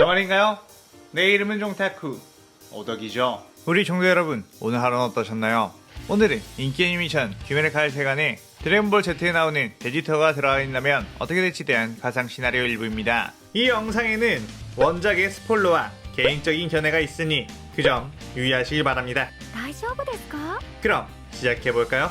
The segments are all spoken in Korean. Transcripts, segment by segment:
저 말인가요? 내 이름은 종타쿠 오덕이죠 우리 종도 여러분 오늘 하루는 어떠셨나요? 오늘은 인기 애니메이션 귀멸의 칼 세간에 드래곤볼 Z에 나오는 베지터가 들어가 있다면 어떻게 될지 대한 가상 시나리오 일부입니다 이 영상에는 원작의 스포일러와 개인적인 견해가 있으니 그 점 유의하시기 바랍니다 大丈夫ですか 그럼 시작해볼까요?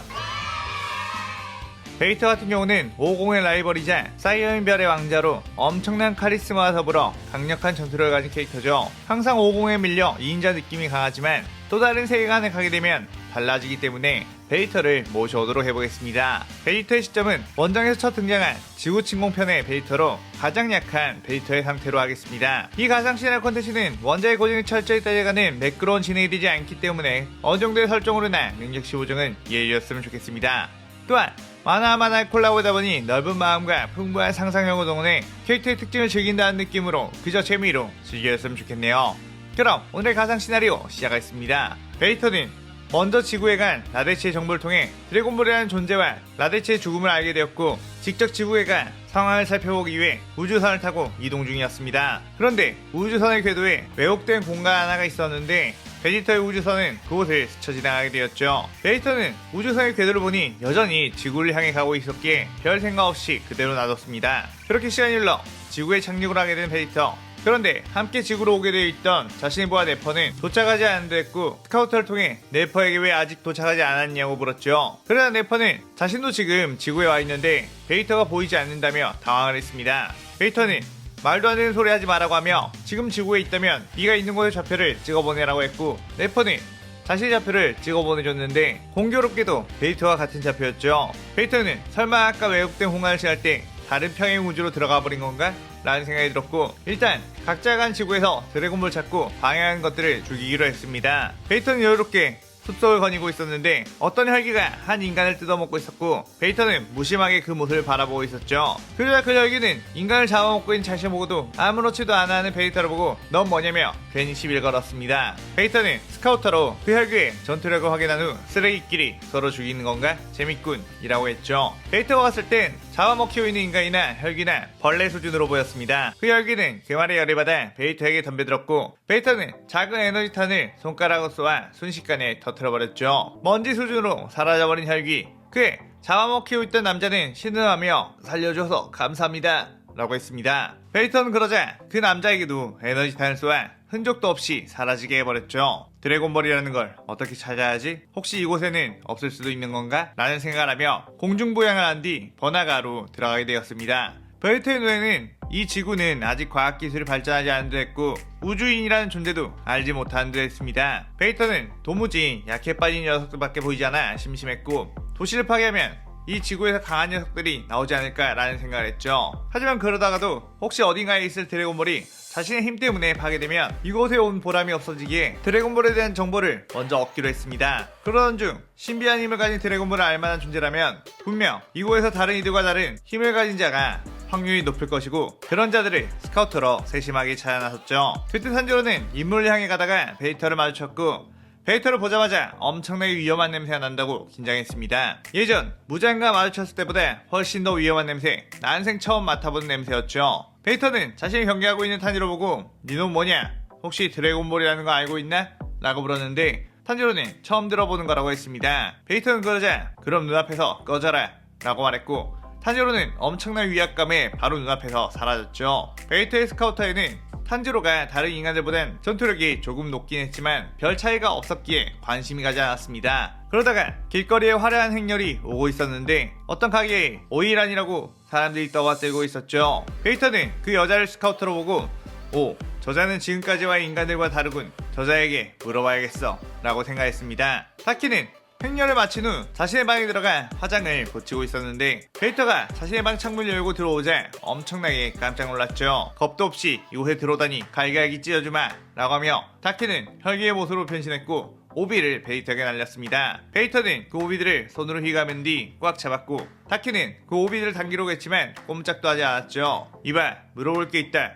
베이터 같은 경우는 50의 라이벌이자 사이언 별의 왕자로 엄청난 카리스마와 더불어 강력한 전투력을 가진 캐릭터죠. 항상 50에 밀려 2인자 느낌이 강하지만 또 다른 세계관에 가게 되면 달라지기 때문에 베이터를 모셔오도록 해보겠습니다. 베이터의 시점은 원정에서 첫 등장한 지구 침공편의 베이터로 가장 약한 베이터의 상태로 하겠습니다. 이 가상 시나리오 콘텐츠는 원작의 고정이 철저히 따져가는 매끄러운 진행이 되지 않기 때문에 어느 정도의 설정으로나 능력치 보정은 이해해주셨으면 좋겠습니다. 또한 만화 만화의 콜라보다 보니 넓은 마음과 풍부한 상상력을 동원해 캐릭터의 특징을 즐긴다는 느낌으로 그저 재미로 즐겼으면 좋겠네요. 그럼 오늘의 가상 시나리오 시작하겠습니다. 베이터는 먼저 지구에 간 라데치의 정보를 통해 드래곤볼이라는 존재와 라데치의 죽음을 알게 되었고 직접 지구에 간 상황을 살펴보기 위해 우주선을 타고 이동 중이었습니다. 그런데 우주선의 궤도에 왜곡된 공간 하나가 있었는데 베지터의 우주선은 그곳을 스쳐 지나가게 되었죠. 베지터는 우주선의 궤도를 보니 여전히 지구를 향해 가고 있었기에 별 생각 없이 그대로 놔뒀습니다. 그렇게 시간이 흘러 지구에 착륙을 하게 된 베지터. 그런데 함께 지구로 오게 되어 있던 자신의 부하 네퍼는 도착하지 했고 스카우터를 통해 네퍼에게 왜 아직 도착하지 않았냐고 물었죠. 그러나 네퍼는 자신도 지금 지구에 와 있는데 베이터가 보이지 않는다며 당황을 했습니다. 베이터는 말도 안 되는 소리 하지 말라고 하며 지금 지구에 있다면 네가 있는 곳의 좌표를 찍어보내라고 했고 네퍼는 자신의 좌표를 찍어보내줬는데 공교롭게도 베이터와 같은 좌표였죠. 베이터는 설마 아까 왜곡된 홍안을 지날 때 다른 평행 우주로 들어가 버린 건가? 라는 생각이 들었고 일단 각자 간 지구에서 드래곤볼 찾고 방해하는 것들을 죽이기로 했습니다. 베이터는 여유롭게 숲속을 거니고 있었는데 어떤 혈기가 한 인간을 뜯어먹고 있었고 베이터는 무심하게 그 모습을 바라보고 있었죠. 그러자 그 혈기는 인간을 잡아먹고 있는 자신을 보고도 아무렇지도 않아 하는 베이터를 보고 넌 뭐냐며 괜히 시비를 걸었습니다. 베이터는 스카우터로 그 혈기의 전투력을 확인한 후 쓰레기끼리 서로 죽이는 건가? 재밌군 이라고 했죠. 베이터가 봤을 땐 잡아먹히고 있는 인간이나 혈기나 벌레 수준으로 보였습니다. 그 혈기는 그 말에 열을 받아 베이터에게 덤벼들었고 베이터는 작은 에너지탄을 손가락으로 쏘아 순식간에 터트려버렸죠. 먼지 수준으로 사라져버린 혈기. 그에 잡아먹히고 있던 남자는 신음하며 살려줘서 감사합니다. 라고 했습니다. 베이터는 그러자 그 남자에게도 에너지탄을 쏘아 흔적도 없이 사라지게 해버렸죠. 드래곤볼이라는 걸 어떻게 찾아야지? 혹시 이곳에는 없을 수도 있는 건가? 라는 생각을 하며 공중부양을 한 뒤 번화가로 들어가게 되었습니다. 베이터의 눈에는 이 지구는 아직 과학기술이 발전하지 않은 듯 했고 우주인이라는 존재도 알지 못하는 듯 했습니다. 베이터는 도무지 약해 빠진 녀석들밖에 보이지 않아 심심했고 도시를 파괴하면 이 지구에서 강한 녀석들이 나오지 않을까라는 생각을 했죠. 하지만 그러다가도 혹시 어딘가에 있을 드래곤볼이 자신의 힘 때문에 파괴되면 이곳에 온 보람이 없어지기에 드래곤볼에 대한 정보를 먼저 얻기로 했습니다. 그러던 중 신비한 힘을 가진 드래곤볼을 알만한 존재라면 분명 이곳에서 다른 이들과 다른 힘을 가진 자가 확률이 높을 것이고 그런 자들을 스카우터로 세심하게 찾아 나섰죠. 그때 산지로는 인물을 향해 가다가 베이터를 마주쳤고 베이터를 보자마자 엄청나게 위험한 냄새가 난다고 긴장했습니다. 예전 무장과 마주쳤을 때보다 훨씬 더 위험한 냄새, 난생 처음 맡아본 냄새였죠. 베이터는 자신이 경계하고 있는 탄지로 보고 니놈 뭐냐? 혹시 드래곤볼이라는 거 알고 있나? 라고 물었는데 탄지로는 처음 들어보는 거라고 했습니다. 베이터는 그러자 그럼 눈앞에서 꺼져라 라고 말했고 탄지로는 엄청난 위압감에 바로 눈앞에서 사라졌죠. 베이터의 스카우터에는 탄지로가 다른 인간들보단 전투력이 조금 높긴 했지만 별 차이가 없었기에 관심이 가지 않았습니다. 그러다가 길거리에 화려한 행렬이 오고 있었는데 어떤 가게에 오일란이라고 사람들이 떠받들고 있었죠. 베이터는 그 여자를 스카우터로 보고 오 저자는 지금까지와의 인간들과 다르군 저자에게 물어봐야겠어 라고 생각했습니다. 타키는 행렬을 마친 후 자신의 방에 들어가 화장을 고치고 있었는데 베이터가 자신의 방 창문을 열고 들어오자 엄청나게 깜짝 놀랐죠. 겁도 없이 이곳에 들어오다니 갈갈기 찢어주마 라고 하며 타키는 혈기의 모습으로 변신했고 오비를 베이터에게 날렸습니다. 베이터는 그 오비들을 손으로 휘감은 뒤 꽉 잡았고 타키는 그 오비들을 당기려고 했지만 꼼짝도 하지 않았죠. 이봐 물어볼 게 있다.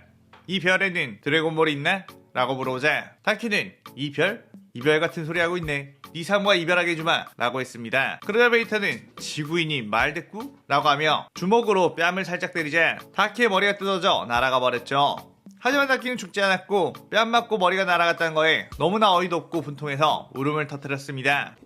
이 별에는 드래곤볼이 있나? 라고 물어보자 타키는 이 별? 이별 같은 소리 하고 있네. 네 상부와 이별하게 해주마 라고 했습니다. 그러자 베이터는 지구인이 말대꾸? 라고 하며 주먹으로 뺨을 살짝 때리자 타키의 머리가 뜯어져 날아가 버렸죠. 하지만 다키는 죽지 않았고 뺨 맞고 머리가 날아갔다는 거에 너무나 어이도 없고 분통해서 울음을 터뜨렸습니다.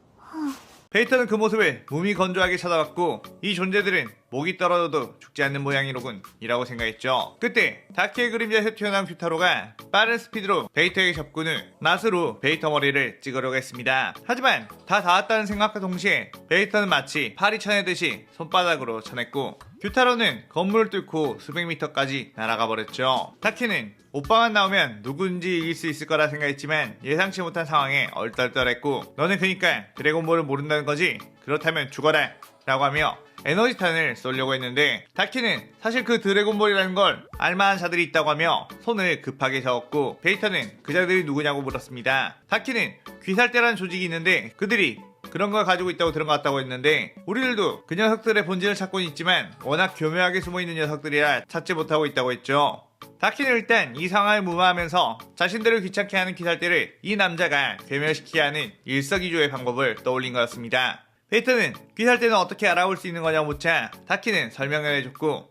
베이터는 그 모습을 몸이 건조하게 쳐다봤고 이 존재들은 목이 떨어져도 죽지 않는 모양이로군 이라고 생각했죠. 그때 다키의 그림자에서 튀어나온 큐타로가 빠른 스피드로 베이터에게 접근 후 낫으로 베이터 머리를 찍으려고 했습니다. 하지만 다 닿았다는 생각과 동시에 베이터는 마치 팔이 쳐내듯이 손바닥으로 쳐냈고 큐타로는 건물을 뚫고 수백 미터까지 날아가 버렸죠. 타키는 오빠만 나오면 누군지 이길 수 있을 거라 생각했지만 예상치 못한 상황에 얼떨떨했고 너는 그니까 드래곤볼을 모른다는 거지? 그렇다면 죽어라 라고 하며 에너지탄을 쏘려고 했는데 타키는 사실 그 드래곤볼이라는 걸 알만한 자들이 있다고 하며 손을 급하게 저었고 베이터는 그 자들이 누구냐고 물었습니다. 타키는 귀살대라는 조직이 있는데 그들이 그런 걸 가지고 있다고 들은 것 같다고 했는데 우리들도 그 녀석들의 본질을 찾고는 있지만 워낙 교묘하게 숨어있는 녀석들이라 찾지 못하고 있다고 했죠. 다키는 일단 이 상황을 무마하면서 자신들을 귀찮게 하는 기살대를 이 남자가 괴멸시키게 하는 일석이조의 방법을 떠올린 거였습니다. 베이터는 귀살대는 어떻게 알아볼 수 있는 거냐고 묻자 다키는 설명을 해줬고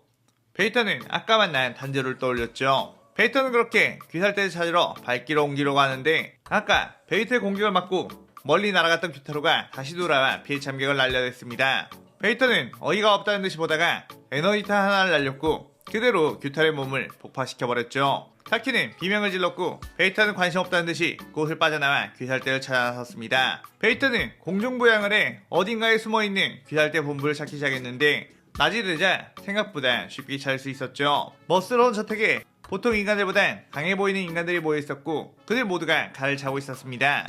베이터는 아까 만난 단저를 떠올렸죠. 베이터는 그렇게 귀살대를 찾으러 발길을 옮기려고 하는데 아까 베이터의 공격을 맞고 멀리 날아갔던 큐타로가 다시 돌아와 피해 참격을 날려댔습니다. 베이터는 어이가 없다는 듯이 보다가 에너지탄 하나를 날렸고 그대로 규탈의 몸을 폭파시켜버렸죠. 타키는 비명을 질렀고 베이터는 관심 없다는 듯이 곳을 빠져나와 귀살대를 찾아 나섰습니다. 베이터는 공중부양을 해 어딘가에 숨어있는 귀살대 본부를 찾기 시작했는데 낮이 되자 생각보다 쉽게 찾을 수 있었죠. 멋스러운 저택에 보통 인간들보단 강해 보이는 인간들이 모여 있었고 그들 모두가 칼을 차고 있었습니다.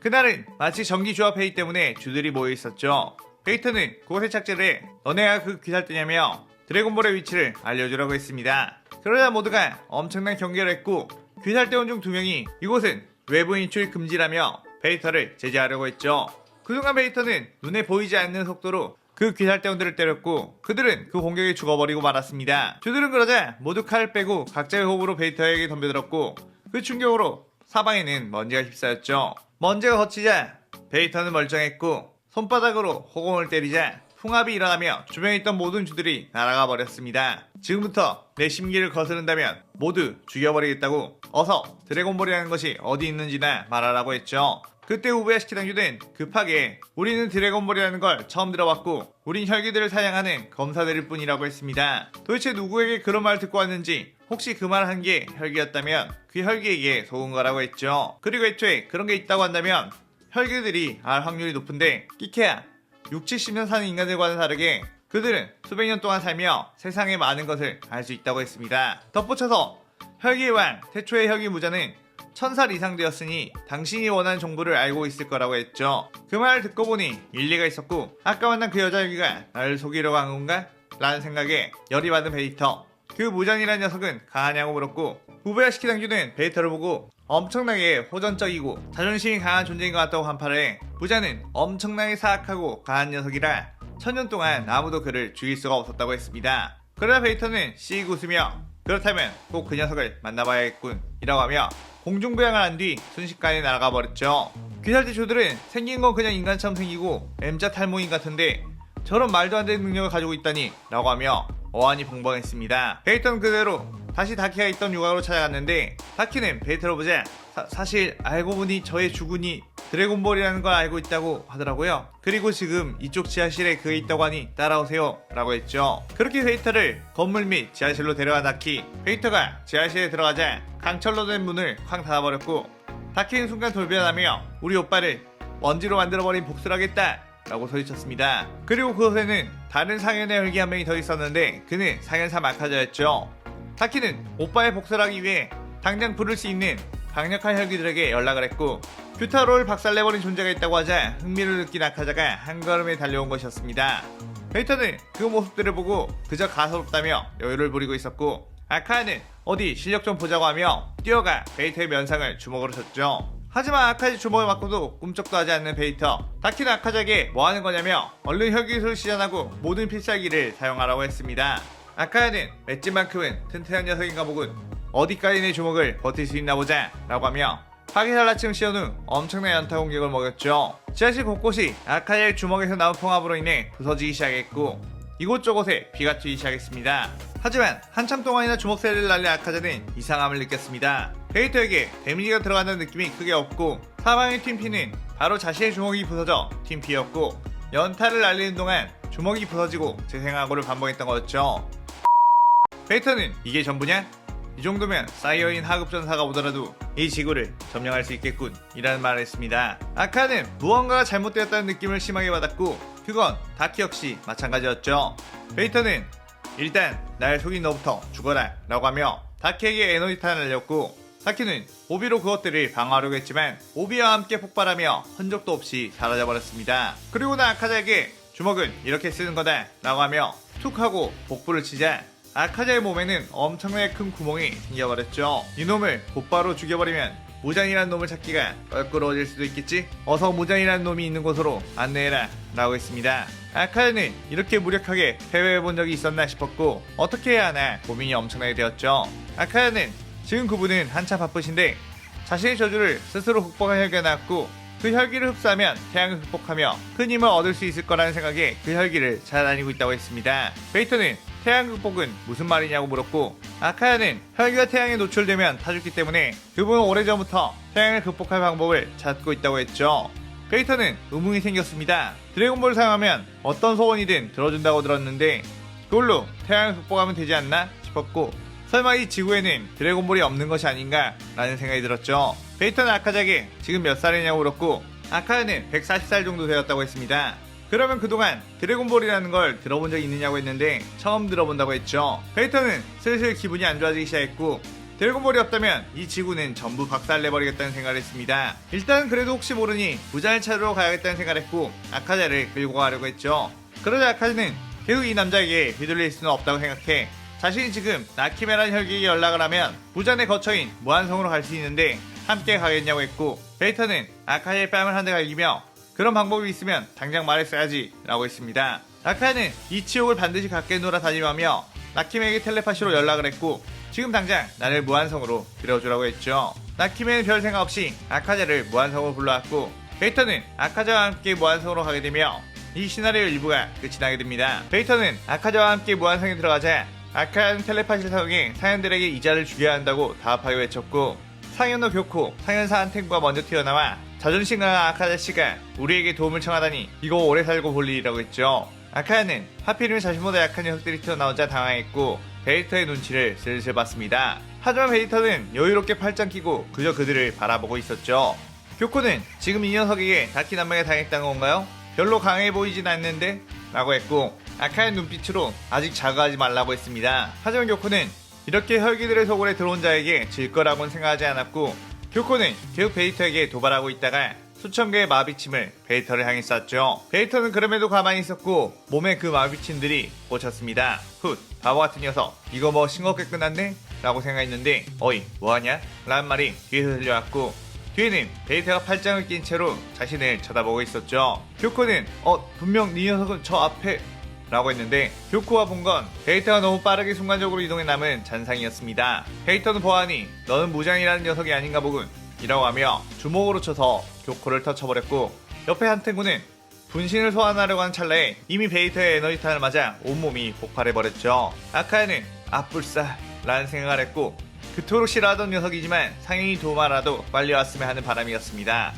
그날은 마치 전기 조합 회의 때문에 주들이 모여 있었죠. 베이터는 그곳에 착지를 해 너네가 그 귀살대냐며 드래곤볼의 위치를 알려주라고 했습니다. 그러자 모두가 엄청난 경계를 했고 귀살대원 중 두 명이 이곳은 외부 인 출입 금지라며 베이터를 제재하려고 했죠. 그동안 베이터는 눈에 보이지 않는 속도로 그 귀살대원들을 때렸고 그들은 그 공격에 죽어버리고 말았습니다. 주들은 그러자 모두 칼을 빼고 각자의 호흡으로 베이터에게 덤벼들었고 그 충격으로 사방에는 먼지가 휩싸였죠. 먼지가 거치자 베이터는 멀쩡했고 손바닥으로 호공을 때리자 풍압이 일어나며 주변에 있던 모든 주들이 날아가 버렸습니다. 지금부터 내 심기를 거스른다면 모두 죽여버리겠다고 어서 드래곤볼이라는 것이 어디 있는지나 말하라고 했죠. 그때 우베야시키 당주는 급하게 우리는 드래곤볼이라는 걸 처음 들어봤고 우린 혈기들을 사냥하는 검사들일 뿐이라고 했습니다. 도대체 누구에게 그런 말을 듣고 왔는지 혹시 그 말을 한게 혈기였다면 그 혈기에게 속은 거라고 했죠. 그리고 애초에 그런 게 있다고 한다면 혈기들이 알 확률이 높은데 끼케야 6, 70년 사는 인간들과는 다르게 그들은 수백 년 동안 살며 세상의 많은 것을 알 수 있다고 했습니다. 덧붙여서 혈기의 왕 태초의 혈기 무자는 천살 이상 되었으니 당신이 원하는 정보를 알고 있을 거라고 했죠. 그 말을 듣고 보니 일리가 있었고 아까 만난 그 여자 혈기가 나를 속이려고 한 건가? 라는 생각에 열이 받은 베이터. 그 무장이라는 녀석은 가하냐고 물었고 후베야시키 당주는 베이터를 보고 엄청나게 호전적이고 자존심이 강한 존재인 것 같다고 한팔에 부자는 엄청나게 사악하고 강한 녀석이라 천년 동안 아무도 그를 죽일 수가 없었다고 했습니다. 그러나 베이터는 씩 웃으며 그렇다면 꼭 그 녀석을 만나봐야겠군 이라고 하며 공중부양을 한 뒤 순식간에 날아가 버렸죠. 귀살대 조들은 생긴 건 그냥 인간처럼 생기고 M자 탈모인 같은데 저런 말도 안 되는 능력을 가지고 있다니 라고 하며 어안이 벙벙했습니다. 베이터는 그대로 다시 다키가 있던 유곽으로 찾아갔는데 다키는 베이터로 보자 사, 실 알고 보니 저의 주군이 드래곤볼이라는 걸 알고 있다고 하더라고요. 그리고 지금 이쪽 지하실에 그게 있다고 하니 따라오세요 라고 했죠. 그렇게 베이터를 건물 및 지하실로 데려간 다키 베이터가 지하실에 들어가자 강철로 된 문을 쾅 닫아버렸고 다키는 순간 돌변하며 우리 오빠를 먼지로 만들어버린 복수를 하겠다 라고 소리쳤습니다. 그리고 그곳에는 다른 상현의 혈기 한 명이 더 있었는데 그는 상현사 마카자였죠. 타키는 오빠의 복수를 하기 위해 당장 부를 수 있는 강력한 혈기들에게 연락을 했고 큐타로를 박살내버린 존재가 있다고 하자 흥미를 느낀 아카자가 한 걸음에 달려온 것이었습니다. 베이터는 그 모습들을 보고 그저 가소롭다며 여유를 부리고 있었고 아카는 어디 실력 좀 보자고 하며 뛰어가 베이터의 면상을 주먹으로 쳤죠. 하지만 아카지 주먹을 맞고도 꿈쩍도 하지 않는 베이터. 다키는 아카자에게 뭐 하는 거냐며 얼른 혈기술을 시전하고 모든 필살기를 사용하라고 했습니다. 아카야는 맷집만큼은 튼튼한 녀석인가 보군. 어디까지 내 주먹을 버틸 수 있나 보자. 라고 하며 파괴살라층 시연 후 엄청난 연타 공격을 먹였죠. 지하실 곳곳이 아카야의 주먹에서 나온 풍압으로 인해 부서지기 시작했고 이곳저곳에 비가 튀기 시작했습니다. 하지만 한참 동안이나 주먹세를 날린 아카자는 이상함을 느꼈습니다. 베이터에게 데미지가 들어가는 느낌이 크게 없고 사방의 팀피는 바로 자신의 주먹이 부서져 팀피였고 연타를 날리는 동안 주먹이 부서지고 재생하고를 반복했던 거였죠. 베이터는 이게 전부냐? 이 정도면 사이어인 하급전사가 오더라도 이 지구를 점령할 수 있겠군 이라는 말을 했습니다. 아카는 무언가가 잘못되었다는 느낌을 심하게 받았고 그건 다키 역시 마찬가지였죠. 베이터는 일단 날 속인 너부터 죽어라 라고 하며 다키에게 에너지탄을 날렸고 다키는 오비로 그것들을 방어하려고 했지만 오비와 함께 폭발하며 흔적도 없이 사라져버렸습니다. 그리고 나 아카자에게 주먹은 이렇게 쓰는 거다 라고 하며 툭 하고 복부를 치자 아카자의 몸에는 엄청나게 큰 구멍이 생겨버렸죠. 이놈을 곧바로 죽여버리면 무장이라는 놈을 찾기가 껄끄러워질 수도 있겠지? 어서 무장이라는 놈이 있는 곳으로 안내해라 라고 했습니다. 아카자는 이렇게 무력하게 패배해본 적이 있었나 싶었고 어떻게 해야 하나 고민이 엄청나게 되었죠. 아카자는 지금 그분은 한참 바쁘신데 자신의 저주를 스스로 극복한 혈기가 나왔고 그 혈기를 흡수하면 태양을 극복하며 큰 힘을 얻을 수 있을 거라는 생각에 그 혈기를 찾아다니고 있다고 했습니다. 베이터는 태양 극복은 무슨 말이냐고 물었고 아카야는 혈기가 태양에 노출되면 타죽기 때문에 그분은 오래전부터 태양을 극복할 방법을 찾고 있다고 했죠. 베이터는 의문이 생겼습니다. 드래곤볼을 사용하면 어떤 소원이든 들어준다고 들었는데 그걸로 태양을 극복하면 되지 않나 싶었고 설마 이 지구에는 드래곤볼이 없는 것이 아닌가 라는 생각이 들었죠. 베이터는 아카자에게 지금 몇 살이냐고 물었고 아카야는 140살 정도 되었다고 했습니다. 그러면 그동안 드래곤볼이라는 걸 들어본 적 있느냐고 했는데 처음 들어본다고 했죠. 베이터는 슬슬 기분이 안 좋아지기 시작했고 드래곤볼이 없다면 이 지구는 전부 박살내버리겠다는 생각을 했습니다. 일단 그래도 혹시 모르니 부자를 찾으러 가야겠다는 생각을 했고 아카자를 끌고 가려고 했죠. 그러자 아카자는 계속 이 남자에게 휘둘릴 수는 없다고 생각해 자신이 지금 나키메란 혈기에게 연락을 하면 부잔의 거처인 무한성으로 갈 수 있는데 함께 가겠냐고 했고 베이터는 아카자의 뺨을 한 대 갈기며 그런 방법이 있으면 당장 말했어야지 라고 했습니다. 아카는 이 치욕을 반드시 갖게 놀아다니며 나킴에게 텔레파시로 연락을 했고 지금 당장 나를 무한성으로 데려주라고 했죠. 나킴에는 별 생각 없이 아카자를 무한성으로 불러왔고 베이터는 아카자와 함께 무한성으로 가게 되며 이 시나리오 일부가 끝이 나게 됩니다. 베이터는 아카자와 함께 무한성에 들어가자 아카는 텔레파시를 사용해 사연들에게 이자를 죽여야 한다고 다합하게 외쳤고 상현노 교코, 상현사 한텐과 먼저 튀어나와 자존심 강한 아카자 씨가 우리에게 도움을 청하다니 이거 오래 살고 볼 일이라고 했죠. 아카야는 하필이면 자신보다 약한 녀석들이 튀어나오자 당황했고 베이터의 눈치를 슬슬 봤습니다. 하지만 베이터는 여유롭게 팔짱 끼고 그저 그들을 바라보고 있었죠. 교코는 지금 이 녀석에게 다키 남매가 당했다는 건가요? 별로 강해 보이진 않는데? 라고 했고 아카의 눈빛으로 아직 자가하지 말라고 했습니다. 하지만 교코는 이렇게 혈기들의 소굴에 들어온 자에게 질 거라고는 생각하지 않았고 교코는 계속 베이터에게 도발하고 있다가 수천 개의 마비침을 베이터를 향해 쐈죠. 베이터는 그럼에도 가만히 있었고 몸에 그 마비침들이 꽂혔습니다. 훗 바보 같은 녀석 이거 뭐 싱겁게 끝났네? 라고 생각했는데 어이 뭐하냐? 라는 말이 뒤에서 들려왔고 뒤에는 베이터가 팔짱을 낀 채로 자신을 쳐다보고 있었죠. 교코는 어 분명 네 녀석은 저 앞에 라고 했는데 교코가 본건 베이터가 너무 빠르게 순간적으로 이동해 남은 잔상이었습니다. 베이터는 보아하니 너는 무장이라는 녀석이 아닌가 보군 이라고 하며 주먹으로 쳐서 교코를 터쳐버렸고 옆에 한탱구는 분신을 소환하려고 한 찰나에 이미 베이터의 에너지탄을 맞아 온몸이 폭발해버렸죠. 아카야는 아뿔싸 라는 생각을 했고 그토록 싫어하던 녀석이지만 상현이 도마라도 빨리 왔으면 하는 바람이었습니다.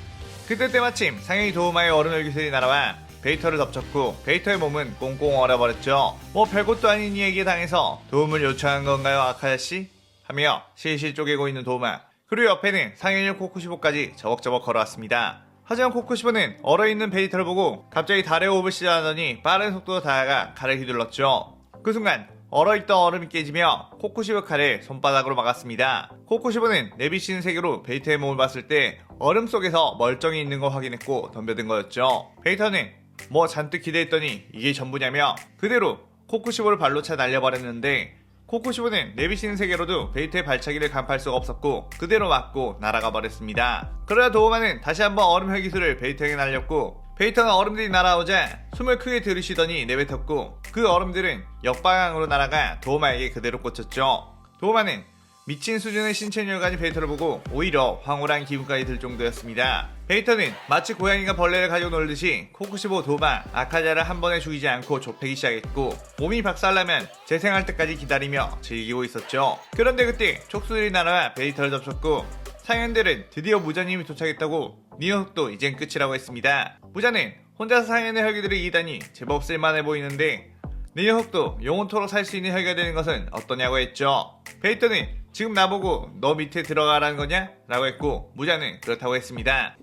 그때 때마침 상현이 도마의 얼음을 기술이 날아와 베이터를 덮쳤고 베이터의 몸은 꽁꽁 얼어버렸죠. 뭐 별것도 아닌 이에게 당해서 도움을 요청한 건가요 아카야씨? 하며 실실 쪼개고 있는 도마 그리고 옆에는 상현이 코쿠시보까지 저벅저벅 걸어왔습니다. 하지만 코쿠시보는 얼어있는 베이터를 보고 갑자기 달의 호흡을 시작하더니 빠른 속도로 다가가 칼을 휘둘렀죠. 그 순간 얼어있던 얼음이 깨지며 코쿠시보 칼을 손바닥으로 막았습니다. 코쿠시보는 내비치는 세계로 베이터의 몸을 봤을 때 얼음 속에서 멀쩡히 있는 걸 확인했고 덤벼든 거였죠. 베이터는 뭐 잔뜩 기대했더니 이게 전부냐며 그대로 코쿠시보를 발로 차 날려버렸는데 코쿠시보는 내비치는 세계로도 베이터의 발차기를 간파할 수가 없었고 그대로 맞고 날아가 버렸습니다. 그러자 도우마는 다시 한번 얼음 혈기술을 베이터에게 날렸고 베이터는 얼음들이 날아오자 숨을 크게 들이쉬더니 내뱉었고 그 얼음들은 역방향으로 날아가 도우마에게 그대로 꽂혔죠. 도우마는 미친 수준의 신체 가진 베이터를 보고 오히려 황홀한 기분까지 들 정도였습니다. 베이터는 마치 고양이가 벌레를 가지고 놀듯이 코쿠시보 도마, 아카자를 한 번에 죽이지 않고 좁히기 시작했고 몸이 박살나면 재생할 때까지 기다리며 즐기고 있었죠. 그런데 그때 촉수들이 날아와 베이터를 접촉고 상현들은 드디어 무자님이 도착했다고 니어흑도 이젠 끝이라고 했습니다. 무자는 혼자서 상현의 혈기들을 이기다니 제법 쓸만해 보이는데 니어흑도 영원토록 살 수 있는 혈기가 되는 것은 어떠냐고 했죠. 베이터는 지금 나보고 너 밑에 들어가라는 거냐? 라고 했고 무자는 그렇다고 했습니다.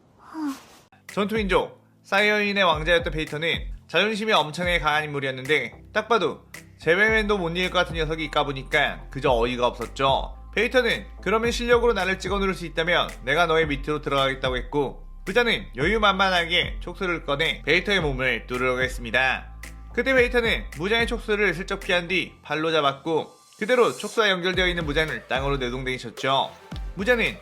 전투민족 사이어인의 왕자였던 베이터는 자존심이 엄청나게 강한 인물이었는데 딱 봐도 제베맨도 못 이길 것 같은 녀석이 까보니까 그저 어이가 없었죠. 베이터는 그러면 실력으로 나를 찍어 누를 수 있다면 내가 너의 밑으로 들어가겠다고 했고 부자는 여유만만하게 촉수를 꺼내 베이터의 몸을 뚫으려고 했습니다. 그때 베이터는 무장의 촉수를 슬쩍 피한 뒤 발로 잡았고 그대로 촉수와 연결되어 있는 무장을 땅으로 내동댕이쳤죠. 무장은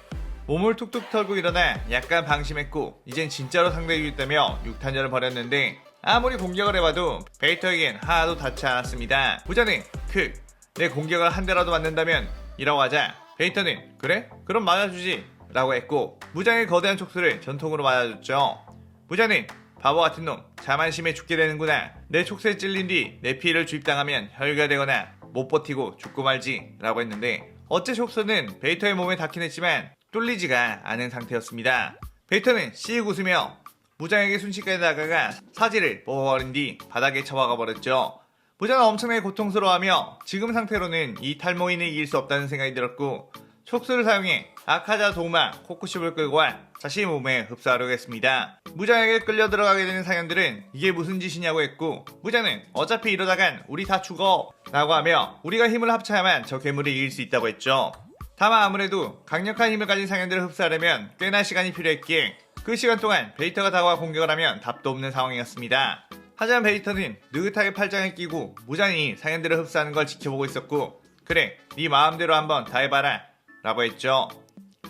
몸을 툭툭 털고 일어나 약간 방심했고 이젠 진짜로 상대해주겠다며 육탄전을 벌였는데 아무리 공격을 해봐도 베이터에겐 하나도 닿지 않았습니다. 부자는 크, 내 공격을 한 대라도 맞는다면 이라고 하자 베이터는 그래? 그럼 맞아주지 라고 했고 무장의 거대한 촉수를 전통으로 맞아줬죠. 무자는 바보 같은 놈 자만심에 죽게 되는구나 내 촉수에 찔린 뒤 내 피해를 주입당하면 혈기가 되거나 못 버티고 죽고 말지 라고 했는데 어째 촉수는 베이터의 몸에 닿긴 했지만 뚫리지가 않은 상태였습니다. 베이터는 씩 웃으며 무장에게 순식간에 다가가 사지를 뽑아버린 뒤 바닥에 처박아 버렸죠. 무장은 엄청나게 고통스러워하며 지금 상태로는 이 탈모인을 이길 수 없다는 생각이 들었고 촉수를 사용해 아카자 도마 코쿠십을 끌고 와 자신의 몸에 흡수하려고 했습니다. 무장에게 끌려 들어가게 되는 상현들은 이게 무슨 짓이냐고 했고 무장은 어차피 이러다간 우리 다 죽어 라고 하며 우리가 힘을 합쳐야만 저 괴물을 이길 수 있다고 했죠. 다만 아무래도 강력한 힘을 가진 상현들을 흡수하려면 꽤나 시간이 필요했기에 그 시간 동안 베이터가 다가와 공격을 하면 답도 없는 상황이었습니다. 하지만 베이터는 느긋하게 팔짱을 끼고 무장히 상현들을 흡수하는 걸 지켜보고 있었고 그래 네 마음대로 한번 다 해봐라 라고 했죠.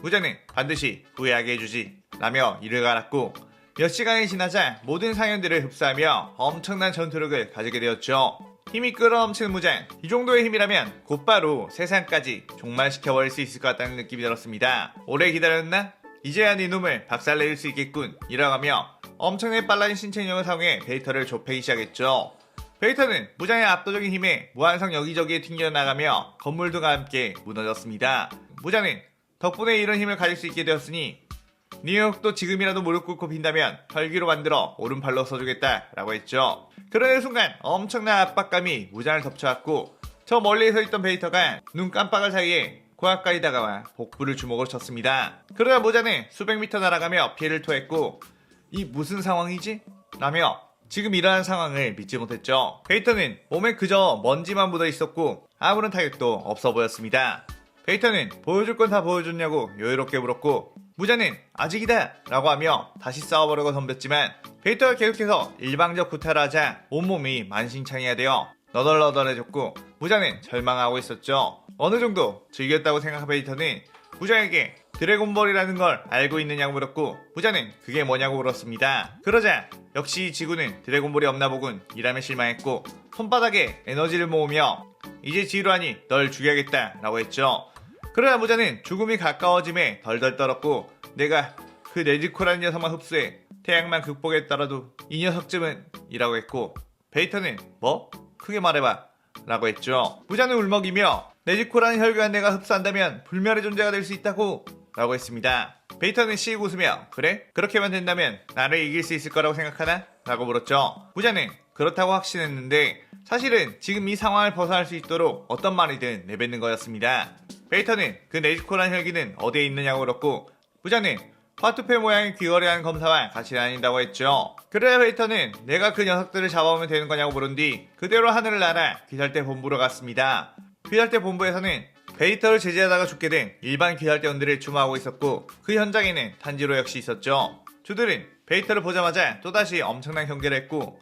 무장은 반드시 후회하게 해주지 라며 이를 갈았고 몇 시간이 지나자 모든 상현들을 흡수하며 엄청난 전투력을 가지게 되었죠. 힘이 끌어넘치는 무장 이 정도의 힘이라면 곧바로 세상까지 종말시켜버릴 수 있을 것 같다는 느낌이 들었습니다. 오래 기다렸나? 이제야 네 놈을 박살내릴 수 있겠군 이라고 하며 엄청나게 빨라진 신체 능력을 사용해 베이터를 좁히기 시작했죠. 베이터는 무장의 압도적인 힘에 무한성 여기저기에 튕겨나가며 건물들과 함께 무너졌습니다. 무장은 덕분에 이런 힘을 가질 수 있게 되었으니 뉴욕도 지금이라도 무릎 꿇고 빈다면 혈기로 만들어 오른팔로 써주겠다 라고 했죠. 그러는 순간 엄청난 압박감이 무장을 덮쳐왔고 저 멀리에 서 있던 베이터가 눈 깜빡할 사이에 고압까지 다가와 복부를 주먹으로 쳤습니다. 그러다 모자는 수백 미터 날아가며 피해를 토했고 이 무슨 상황이지? 라며 지금 일어난 상황을 믿지 못했죠. 베이터는 몸에 그저 먼지만 묻어 있었고 아무런 타격도 없어 보였습니다. 베이터는 보여줄 건 다 보여줬냐고 여유롭게 물었고 무자는 아직이다 라고 하며 다시 싸워보려고 덤볐지만 베이터가 계속해서 일방적 구타를 하자 온몸이 만신창이가 되어 너덜너덜해졌고 무자는 절망하고 있었죠. 어느 정도 즐겼다고 생각한 베이터는 무자에게 드래곤볼이라는 걸 알고 있느냐고 물었고 무자는 그게 뭐냐고 물었습니다. 그러자 역시 지구는 드래곤볼이 없나 보군 이라며 실망했고 손바닥에 에너지를 모으며 이제 지루하니 널 죽여야겠다 라고 했죠. 그러나 무자는 죽음이 가까워짐에 덜덜 떨었고 내가 그 네지코라는 녀석만 흡수해 태양만 극복했더라도 이 녀석쯤은 이라고 했고 베이터는 뭐? 크게 말해봐 라고 했죠. 무자는 울먹이며 네지코라는 혈관 내가 흡수한다면 불멸의 존재가 될 수 있다고 라고 했습니다. 베이터는 씩 웃으며 그래? 그렇게만 된다면 나를 이길 수 있을 거라고 생각하나? 라고 물었죠. 무자는 그렇다고 확신했는데 사실은 지금 이 상황을 벗어날 수 있도록 어떤 말이든 내뱉는 거였습니다. 베이터는 그 네지코란 혈기는 어디에 있느냐고 물었고 무자는 화투패 모양의 귀걸이 하는 검사와 같이 다닌다고 했죠. 그래야 베이터는 내가 그 녀석들을 잡아오면 되는 거냐고 물은 뒤 그대로 하늘을 날아 귀살대 본부로 갔습니다. 귀살대 본부에서는 베이터를 제지하다가 죽게 된 일반 귀살대원들을 추모하고 있었고 그 현장에는 탄지로 역시 있었죠. 주들은 베이터를 보자마자 또다시 엄청난 경계를 했고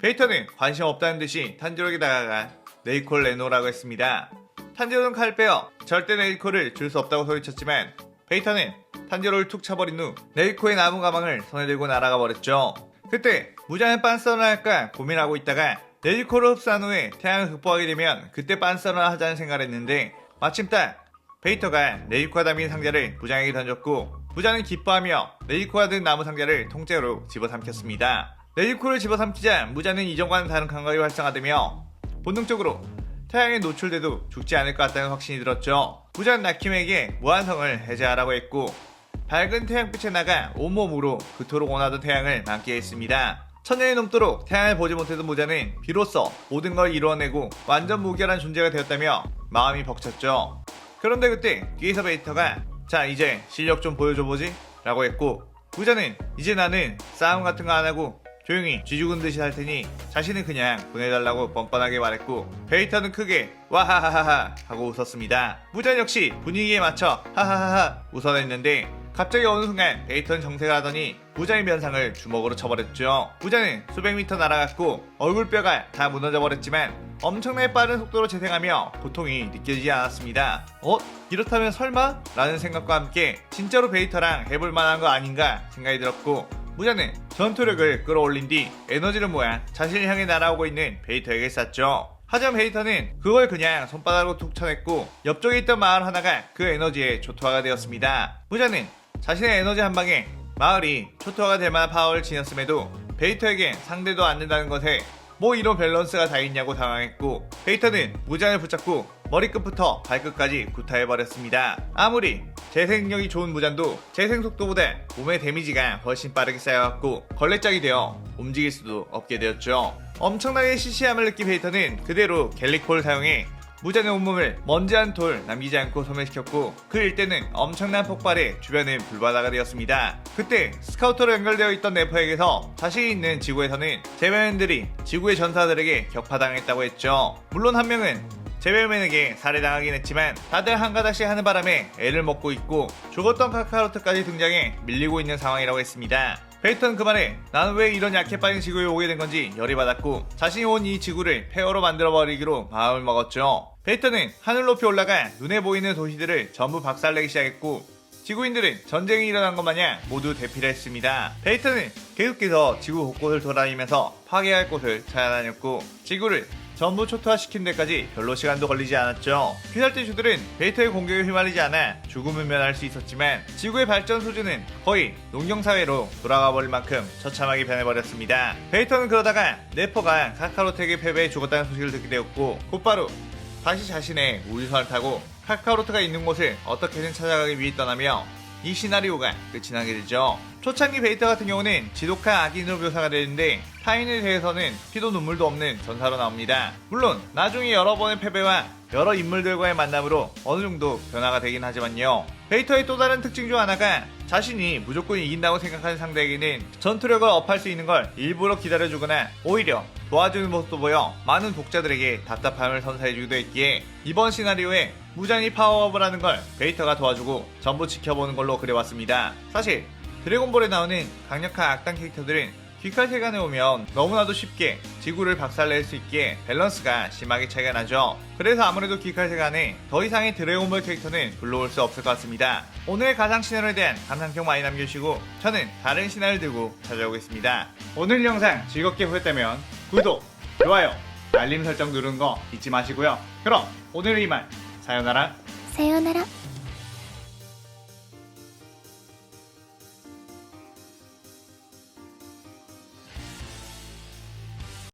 베이터는 관심 없다는 듯이 탄지로에게 다가가 네이콜 레노라고 했습니다. 탄지로는 칼 빼어 절대 네이콜을 줄 수 없다고 소리쳤지만 베이터는 탄지로를 툭 쳐버린 후 네이코의 나무 가방을 손에 들고 날아가 버렸죠. 그때 무장의 빤서를 할까 고민하고 있다가 네이코를 흡수한 후에 태양을 극복하게 되면 그때 빤서를 하자는 생각을 했는데 마침 딱 베이터가 레이코가 담긴 상자를 부장에게 던졌고 부장은 기뻐하며 레이코가 든 나무 상자를 통째로 집어삼켰습니다. 레이코를 집어삼키자 무자는 이전과는 다른 감각이 활성화되며 본능적으로 태양에 노출돼도 죽지 않을 것 같다는 확신이 들었죠. 부자는 나킴에게 무한성을 해제하라고 했고 밝은 태양빛에 나가 온몸으로 그토록 원하던 태양을 맞게 했습니다. 천년이 넘도록 태양을 보지 못했던 모자는 비로소 모든 걸 이루어내고 완전 무결한 존재가 되었다며 마음이 벅찼죠. 그런데 그때 뒤에서 베이터가 자 이제 실력 좀 보여줘보지 라고 했고 부자는 이제 나는 싸움 같은 거 안 하고 조용히 쥐죽은 듯이 할 테니 자신은 그냥 보내달라고 뻔뻔하게 말했고 베이터는 크게 와하하하하 하고 웃었습니다. 부자 역시 분위기에 맞춰 하하하하 웃어냈는데 갑자기 어느 순간 베이터는 정색을 하더니 부자의 면상을 주먹으로 쳐버렸죠. 부자는 수백 미터 날아갔고 얼굴뼈가 다 무너져 버렸지만 엄청나게 빠른 속도로 재생하며 고통이 느껴지지 않았습니다. 어? 이렇다면 설마? 라는 생각과 함께 진짜로 베이터랑 해볼 만한 거 아닌가 생각이 들었고 무자는 전투력을 끌어올린 뒤 에너지를 모아 자신을 향해 날아오고 있는 베이터에게 쐈죠. 하지만 베이터는 그걸 그냥 손바닥으로 툭 쳐냈고 옆쪽에 있던 마을 하나가 그 에너지에 초토화가 되었습니다. 무자는 자신의 에너지 한 방에 마을이 초토화가 될 만한 파워를 지녔음에도 베이터에겐 상대도 않는다는 것에 뭐 이런 밸런스가 다 있냐고 당황했고 베이터는 무장을 붙잡고 머리끝부터 발끝까지 구타해버렸습니다. 아무리 재생력이 좋은 무장도 재생 속도보다 몸의 데미지가 훨씬 빠르게 쌓여갖고 걸레짝이 되어 움직일 수도 없게 되었죠. 엄청나게 시시함을 느낀 베이터는 그대로 갤릭폴을 사용해 무장의 온몸을 먼지 한 톨 남기지 않고 소멸시켰고 그 일대는 엄청난 폭발에 주변은 불바다가 되었습니다. 그때 스카우터로 연결되어 있던 네퍼에게서 자신이 있는 지구에서는 제베맨들이 지구의 전사들에게 격파당했다고 했죠. 물론 한 명은 제벨맨에게 살해당하긴 했지만 다들 한 가닥씩 하는 바람에 애를 먹고 있고 죽었던 카카로트까지 등장해 밀리고 있는 상황이라고 했습니다. 베이턴 그 말에 나는 왜 이런 약해 빠진 지구에 오게 된 건지 열이 받았고 자신이 온 이 지구를 폐허로 만들어버리기로 마음을 먹었죠. 베이턴은 하늘 높이 올라가 눈에 보이는 도시들을 전부 박살내기 시작했고 지구인들은 전쟁이 일어난 것 마냥 모두 대피를 했습니다. 베이턴은 계속해서 지구 곳곳을 돌아다니면서 파괴할 곳을 찾아다녔고 지구를 전부 초토화시킨 데까지 별로 시간도 걸리지 않았죠. 퀴살티슈들은 베이터의 공격에 휘말리지 않아 죽음을 면할 수 있었지만 지구의 발전 수준은 거의 농경사회로 돌아가 버릴 만큼 처참하게 변해버렸습니다. 베이터는 그러다가 네퍼가 카카로트에게 패배해 죽었다는 소식을 듣게 되었고 곧바로 다시 자신의 우주선을 타고 카카로트가 있는 곳을 어떻게든 찾아가기 위해 떠나며 이 시나리오가 끝이 나게 되죠. 초창기 베이터 같은 경우는 지독한 악인으로 묘사가 되는데 타인에 대해서는 피도 눈물도 없는 전사로 나옵니다. 물론 나중에 여러 번의 패배와 여러 인물들과의 만남으로 어느 정도 변화가 되긴 하지만요. 베이터의 또 다른 특징 중 하나가 자신이 무조건 이긴다고 생각하는 상대에게는 전투력을 업할 수 있는 걸 일부러 기다려주거나 오히려 도와주는 모습도 보여 많은 독자들에게 답답함을 선사해주기도 했기에 이번 시나리오에 무장이 파워업을 하는 걸 베이터가 도와주고 전부 지켜보는 걸로 그려왔습니다. 사실 드래곤볼에 나오는 강력한 악당 캐릭터들은 귀칼 세간에 오면 너무나도 쉽게 지구를 박살낼 수 있게 밸런스가 심하게 차이가 나죠. 그래서 아무래도 귀칼 세간에 더 이상의 드래곤볼 캐릭터는 불러올 수 없을 것 같습니다. 오늘의 가상 시나리오에 대한 감상평 많이 남겨주시고 저는 다른 시나리오 들고 찾아오겠습니다. 오늘 영상 즐겁게 보셨다면 구독, 좋아요, 알림 설정 누른 거 잊지 마시고요. 그럼 오늘 이만 사연나라 사연나라